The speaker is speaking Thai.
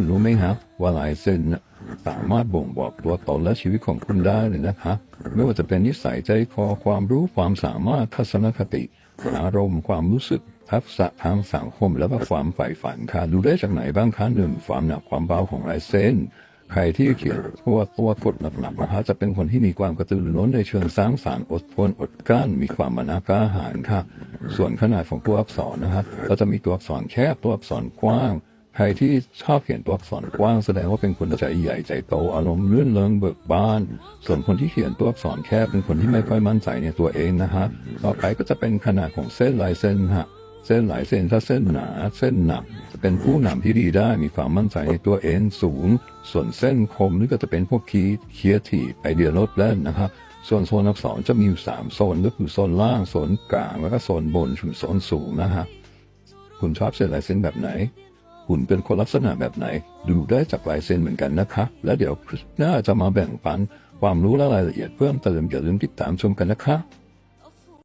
คุณรู้ไหมครับว่าลายเส้นสามารถบ่งบอกตัวตนและชีวิตของคุณได้เลยนะคะไม่ว่าจะเป็นนิสัยใจคอความรู้ความสามารถทัศนคติ อารมณ์ความรู้สึกทักษะทางสังคมแล้วก็ความใฝ่ฝันค่ะดูได้จากไหนบ้างคะหนึ่งความหนักความเบาของลายเส้นใครที่เขียนตัวตัวกดหนักๆนะคะจะเป็นคนที่มีความกระตือรือร้นในเชิงสร้างสรรค์อดทนอดกลั้น มีความมานากล้าหาญค่ะ ส่วนขนาดของตัวอักษรนะครับก็จะมีตัวอักษรแคบตัวอักษรกว้าง ใครที่ชอบเขียนตัวอักษรกว้างแสดงว่าเป็นคนใจใหญ่ใจโตอารมณ์เลื่อนเริงเบิกบาน ส่วนคนที่เขียนตัวอักษรแคบเป็นคนที่ไม่ค่อยมั่นใจในตัวเองนะฮะต่อไปก็จะเป็นขนาดของเส้นลายเส้นฮะเส้นหลายเส้นถ้าเส้นหนาเส้นหนักจะเป็นผู้นำที่ดีได้มีความมั่นใจในตัวเองสูง ส่วนเส้นคมนี่ก็จะเป็นพวกคีเคียทีไอเดียลดแล่นนะครับส่วนโซนอักษรจะมีอยู่สามโซนก็คือโซนล่างโซนกลางแล้วก็โซนบนถึงโซนสูงนะฮะคุณชอบเส้นลายเส้นแบบไหน คุณเป็นคนลักษณะแบบไหน ดูได้จากลายเซ็นเหมือนกันนะคะ และเดี๋ยวคริสน่าจะมาแบ่งปันความรู้และรายละเอียดเพิ่มเติมอย่าลืมติดตามชมกันนะคะ